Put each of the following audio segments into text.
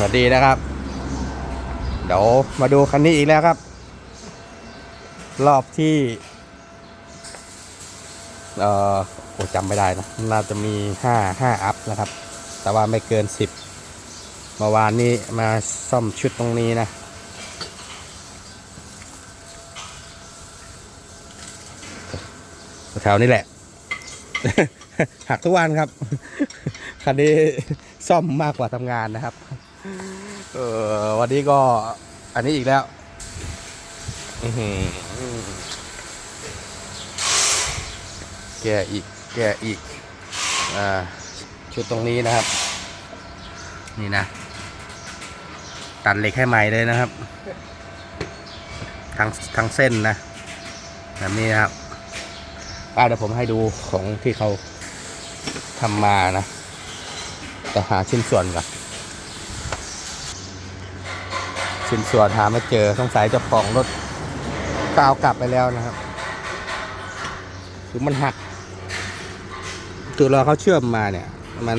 สวัสดีนะครับ เดี๋ยวมาดูคันนี้อีกแล้วครับ รอบที่ เอ่อโอ้จำไม่ได้นะ น่าจะมีห้าห้าอัพนะครับ แต่ว่าไม่เกินสิบเมื่อวานนี้มาซ่อมชุดตรงนี้นะแถวนี้แหละ หักทุกวันครับ คันนี้ซ่อมมากกว่าทำงานนะครับ เออวันนี้ก็อันนี้อีกแล้วแกอีก แกอีก อ่า ชุดตรงนี้นะครับ นี่นะ ตัดเหล็กให้ใหม่เลยนะครับทั้งทั้งเส้นนะ แบบนี้นะครับป้าเดี๋ยวผมให้ดูของที่เขาทำมานะ แต่หาชิ้นส่วนก่อน ชิ้นส่วนหาม่เจอสงสัยเจ้าของรถก็เอากลับไปแล้วนะครับคือมันหักคือรอยเขาเชื่อมมาเนี่ย มัน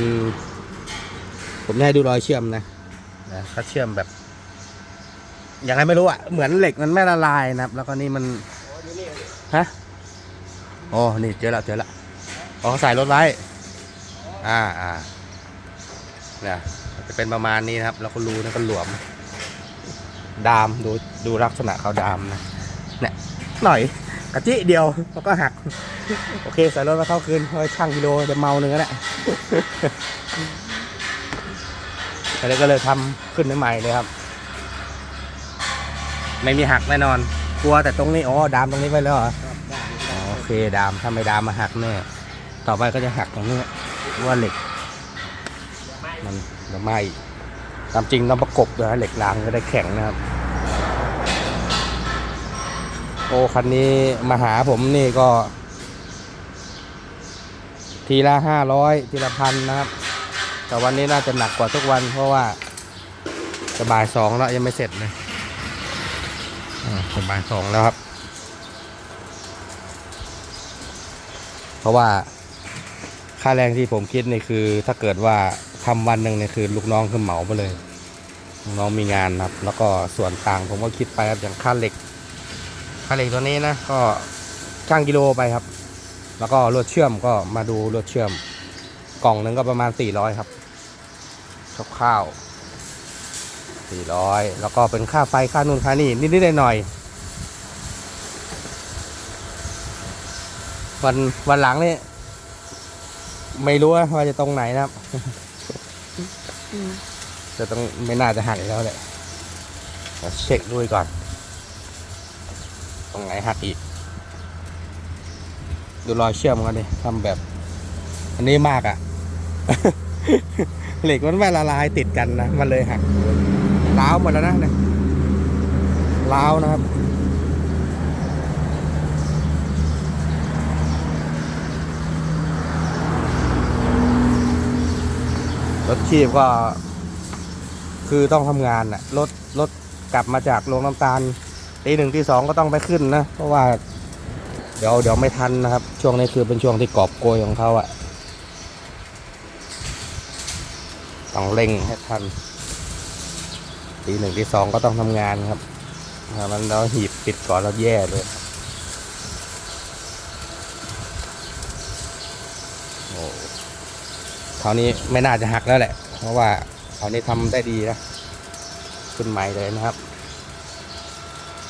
ผมให้ดูรอยเชื่อมนะนะเขาเชื่อมแบบยังไงไม่รู้อะเหมือนเหล็กมันไม่ละลายนะครับ แล้วก็นี่มันฮะโอ้นี่เจอแล้วเจอแล้วอ๋อใส่รถไว้ อ่าอ่าเนี่ยจะเป็นประมาณนี้นะครับ แล้วก็รูนั่นก็หลวม ดามดูดูลักษณะเขาดามนะเนี่ยหน่อยกะจิเดียวแล้วก็หัก โอเคใส่รถมาเข้าคืนเฮ้ยช่างกิโลจะเมาหนึ่งแล้วแหละแล้วก็เลยทำขึ้นใหม่เลยครับ ไม่มีหักแน่นอน กลัวแต่ตรงนี้อ๋อดามตรงนี้ไปแล้วเหรอโอเคดามถ้าไม่ดามมาหักแน่ต่อไปก็จะหักตรงนี้ว่าเหล็ก มันจะไหม้ ตามจริงต้องประกบด้วยนะเหล็กรางจะได้แข็งนะครับ โอ้คันนี้มาหาผมนี่ก็ ทีละห้าร้อยทีละพันนะครับ แต่วันนี้น่าจะหนักกว่าทุกวันเพราะว่าจะบ่ายสองแล้วยังไม่เสร็จเลยจะบ่ายสองแล้วครับ เพราะว่าค่าแรงที่ผมคิดนี่คือถ้าเกิดว่า ทำวันหนึ่งเนี่ยคือลูกน้องคือเหมาไปเลยลูกน้องมีงานครับ แล้วก็ส่วนต่างผมก็คิดไปครับอย่างค่าเหล็กค่าเหล็กตัวนี้นะก็ช่างกิโลไปครับ แล้วก็รถเชื่อมก็มาดูรถเชื่อม กล่องหนึ่งก็ประมาณ400ครับคร่าวๆ400 แล้วก็เป็นค่าไฟค่านู่นค่านี่นิดๆหน่อยๆวันวันหลังนี่ไม่รู้ว่าจะตรงไหนนะครับ จะต้องไม่น่าจะหักอีกแล้วแหละเช็คด้วยก่อน ตรงไหนหักอีก ดูรอยเชื่อมกันดิทำแบบ อันนี้มากอะ่ะ เหล็กมันไม่ละลายติดกันนะ มันเลยหักล้าวหมดแล้วนะเนี่ยล้าวนะครับ ชีพก็ คือต้องทำงานน่ะรถรถกลับมาจากโรงน้ำตาลตีหนึ่งตีสองก็ต้องไปขึ้นนะ เพราะว่า เดี๋ยวเดี๋ยวไม่ทันนะครับ ช่วงนี้คือเป็นช่วงที่กอบโกยของเขาอะต้องเร่งให้ทันตีหนึ่งตีสองก็ต้องทำงานครับถ้ามันเราหีบปิดก่อนแล้วแย่เลยโอ้ คราวนี้ไม่น่าจะหักแล้วแหละ เพราะว่าคราวนี้ทำได้ดีนะขึ้นใหม่เลยนะครับ